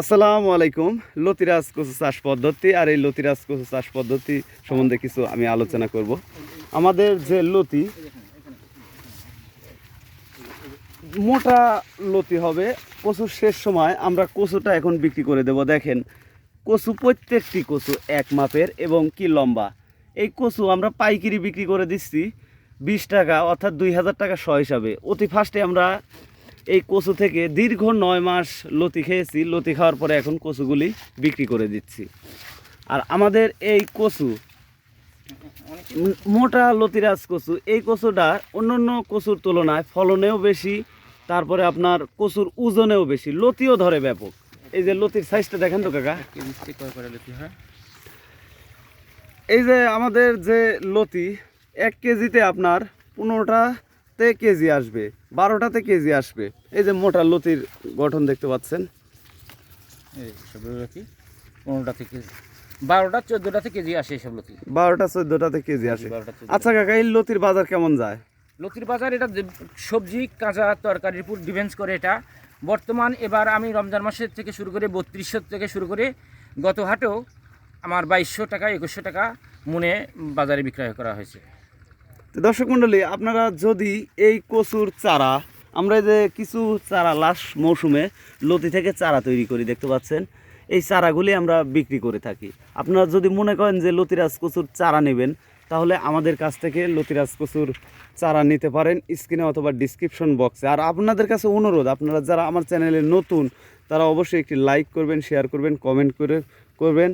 আসসালামু আলাইকুম। লতিরাজ কচু চাষ পদ্ধতি আর এই লতিরাজ কচু চাষ পদ্ধতি সম্বন্ধে কিছু আমি আলোচনা করব। আমাদের যে লতি, মোটা লতি হবে, কচুর শেষ সময় আমরা কচুটা এখন বিক্রি করে দেব। দেখেন, কচু প্রত্যেকটি কচু এক মাপের এবং কি লম্বা। এই কচু আমরা পাইকারি বিক্রি করে দিচ্ছি বিশ টাকা, অর্থাৎ দুই হাজার টাকা শ হিসাবে। অতি ফার্স্টে আমরা এই কচু থেকে দীর্ঘ নয় মাস লতি খেয়েছি। লতি খাওয়ার পরে এখন কচুগুলি বিক্রি করে দিচ্ছি। আর আমাদের এই কচু মোটা লতিরাজ কচু এই কচুটা অন্যান্য কচুর তুলনায় ফলনেও বেশি তারপরে আপনার কচুর ওজনেও বেশি। লতিও ধরে ব্যাপক। এই যে লতির সাইজটা দেখেন তো কাকা। হয়। এই যে আমাদের যে লতি এক কেজিতে আপনার পনেরোটাতে কেজি আসবে বারোটাতে কেজি আসবে। এই যে মোটা লতির গঠন দেখতে পাচ্ছেন। এই সব পনেরোটা থেকে বারোটা কেজি আসে এসব লতি। বারোটা চোদ্দোটাতে কেজি আসে। আচ্ছা কাকা এই লতির বাজার কেমন যায়? লতির বাজার এটা সবজি কাঁচা তরকারির উপর ডিপেন্ডস করে এটা। বর্তমান এবার আমি রমজান মাসের থেকে শুরু করে বত্রিশশো থেকে শুরু করে গত হাটেও আমার বাইশশো টাকা একুশশো টাকা মনে বাজারে বিক্রয় করা হয়েছে। তো দর্শক মণ্ডলী, আপনারা যদি এই কচুর চারা, আমরা যে কিছু চারা লাস্ট মৌসুমে লতি থেকে চারা তৈরি করি, দেখতে পাচ্ছেন, এই চারাগুলি আমরা বিক্রি করে থাকি। আপনারা যদি মনে করেন যে লতিরাজ কচুর চারা নেবেন, তাহলে আমাদের কাছ থেকে লতিরাজ কচুর চারা নিতে পারেন স্ক্রিনে অথবা ডিসক্রিপশন বক্সে আর আপনাদের কাছে অনুরোধ, আপনারা যারা আমার চ্যানেলে নতুন, তারা অবশ্যই একটি লাইক করবেন শেয়ার করবেন কমেন্ট করে করবেন।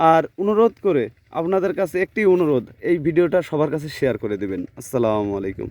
আর অনুরোধ করে আপনাদের কাছে একটি অনুরোধ, এই ভিডিওটা সবার কাছে শেয়ার করে দেবেন। আসসালামু আলাইকুম।